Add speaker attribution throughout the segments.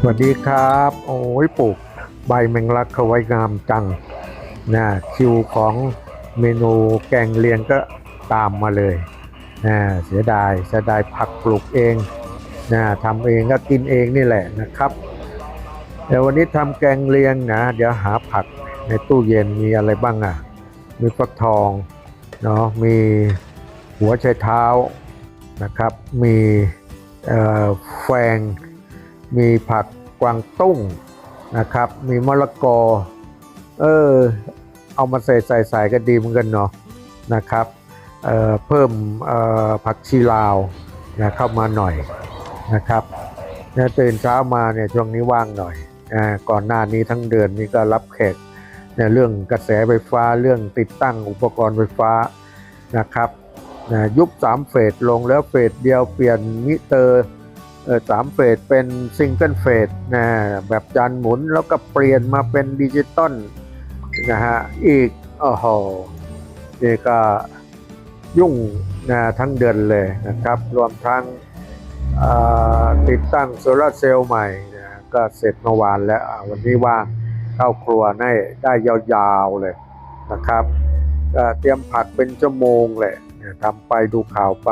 Speaker 1: สวัสดีครับ โอ้ยปลูกใบแมงลักเขาไว้งามจังนะคิวของเมนูแกงเลียงก็ตามมาเลยนะเสียดายเสียดายผักปลูกเองนะทำเองก็กินเองนี่แหละนะครับเดี๋ยววันนี้ทำแกงเลียงนะเดี๋ยวหาผักในตู้เย็นมีอะไรบ้างอะ มีฟักทองเนาะมีหัวไชเท้านะครับ มีแฟง มีผักกวางตุ้งนะครับ มีมะละกอ เออ เอามาใส่ใส่ใส่ก็ดีเหมือนกันเนาะนะครับเเพิ่มผักชีลาวนะเข้ามาหน่อยนะครับเนี่ยตื่นเช้ามาเนี่ยช่วงนี้ว่างหน่อยอ่าก่อนหน้านี้ทั้งเดือนนี้ก็รับแขกเนี่ยเรื่องกระแสไฟฟ้าเรื่องติดตั้งอุปกรณ์ไฟฟ้านะครับนะยุบสามเฟสลงแล้วเฟสเดียวเปลี่ยนมิเตอร์ สามเฟสเป็นซิงเกิลเฟสนะแบบจานหมุนแล้วก็เปลี่ยนมาเป็นดิจิตอลนะฮะอีกโอ้โหนี่ก็ยุ่งนะทั้งเดือนเลยนะครับ รวมทั้งติดตั้งโซลาเซลล์ใหม่นะก็เสร็จเมื่อวานแล้ววันนี้ว่างเข้าครัวได้ได้ยาวๆเลยนะครับเตรียมผักเป็นชั่วโมงเลยทำไปดูข่าวไป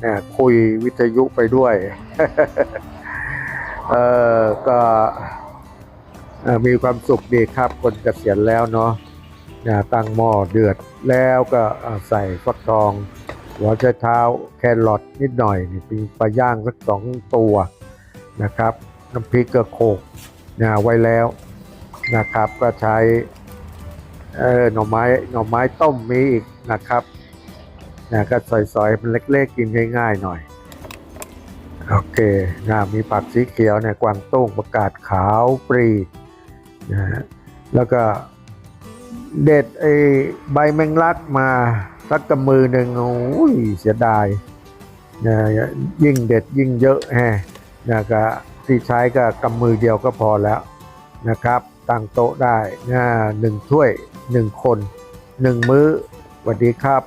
Speaker 1: เนี่ยคุยวิทยุไปด้วย เออก็มีความสุขดีครับ คนเกษียณแล้วเนาะตั้งหม้อเดือดแล้วก็ใส่ฟักทอง หัวไชเท้าแครอทนิดหน่อยนี่ปีปลาย่างสักสองตัวนะครับ น้ำพริกกระโขกนี่ยไว้แล้วนะครับ ก็ใช้หน่อไม้หน่อไม้ต้มมีอีกนะครับ นะก็ซอยๆ มันเล็กๆ กินง่ายๆหน่อย โอเคนะมีผักสีเขียวเนี่ยกวางตุ้งประกาศขาวปรีนะฮะแล้วก็เด็ดไอ้ใบแมงลักมาสักกำมือหนึ่งโอ้ยเสียดายนะยิ่งเด็ดยิ่งเยอะแฮนะก็ที่ใช้ก็กำมือเดียวก็พอแล้วนะครับตั้งโต๊ะได้นะหนึ่งถ้วยหนึ่งคนหนึ่งมื้อสวัสดีครับ